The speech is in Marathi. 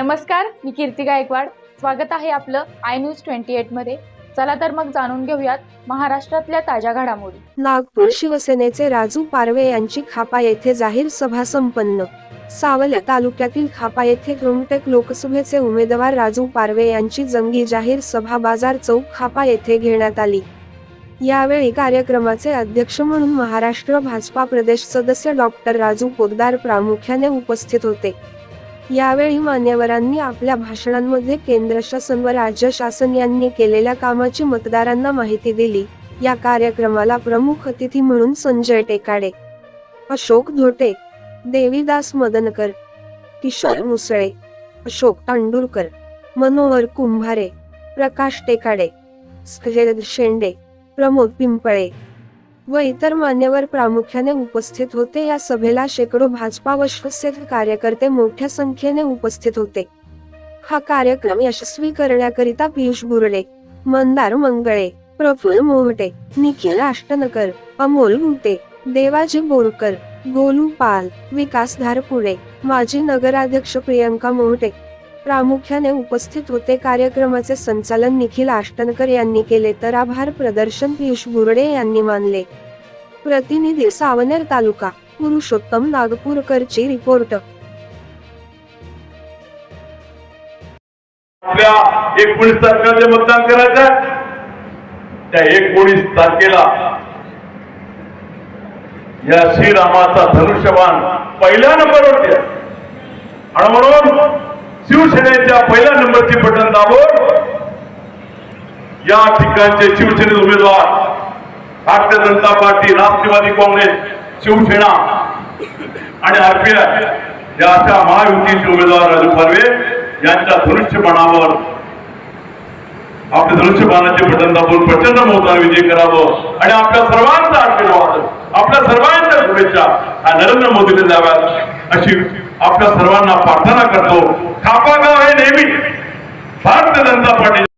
नमस्कार मी कीर्ती गायकवाड. स्वागत आहे आपलं आय न्यूज ट्वेंटी एटमध्ये. चला तर मग जाणून घेऊयात महाराष्ट्रातल्या ताज्या घडामोडी. नागपूर शिवसेनेचे राजू पारवे यांची खापा येथे जाहीर सभा संपन्न. सावल्या तालुक्यातील खापा येथे रुमटेक लोकसभेचे उमेदवार राजू पारवे यांची जंगी जाहीर सभा बाजार चौक खापा येथे घेण्यात आली. यावेळी कार्यक्रमाचे अध्यक्ष म्हणून महाराष्ट्र भाजपा प्रदेश सदस्य डॉक्टर राजू पोद्दार प्रामुख्याने उपस्थित होते. यावेळी मान्यवरांनी आपल्या भाषणांमध्ये केंद्र शासन व राज्य शासन यांनी केलेल्या कामाची मतदारांना माहिती दिली. या कार्यक्रमाला प्रमुख अतिथी म्हणून संजय टेकाडे अशोक धोटे देवीदास मदनकर किशोर मुसळे अशोक तांडुरकर मनोहर कुंभारे प्रकाश टेकाडे शेंडे प्रमोद पिंपळे व इतर मान्यवर प्रामुख्याने उपस्थित होते. या सभेला शेकडो भाजपा व शिवसेना कार्यकर्ते मोठ्या संख्येने उपस्थित होते. हा कार्यक्रम यशस्वी करण्याकरिता पियुष बुरडे मंदार मंगळे प्रफुल्ल मोहटे निखिल आष्टनकर अमोल गुटे देवाजी बोरकर गोलू पाल विकास धारपुडे माजी नगराध्यक्ष प्रियंका मोहटे प्रामुख्याने उपस्थित होते. कार्यक्रमाचे संचालन निखिल आष्टनकर यांनी केले तर आभार प्रदर्शन पियुष बुरडे यांनी मानले. प्रतिनिधी सावनेर तालुका पुरुषोत्तम नागपूरकरची रिपोर्ट. आपल्या एकोणीस तारखेला मतदान करायचं त्या एकोणीस तारखेला या श्रीरामाचा धनुष्यबाण पहिल्या नंबरवरती आणि म्हणून शिवसेनेच्या पहिल्या नंबरची बटन दाबून या ठिकाणचे शिवसेनेचे उमेदवार भारतीय जनता पार्टी राष्ट्रवादी काँग्रेस शिवसेना आणि आरपीआय या अशा महायुतीचे उमेदवार राजू पारवे यांच्या धनुष्यबाणावर आपल्या धनुष्यबाणाचे बटन दाबून प्रचंड मोठा विजय करावं आणि आपल्या सर्वांचा आशीर्वाद आपल्या सर्वांच्या शुभेच्छा हा नरेंद्र मोदीने द्याव्यात. अशी आपल्या सर्वांना प्रार्थना करतो. खापा गाव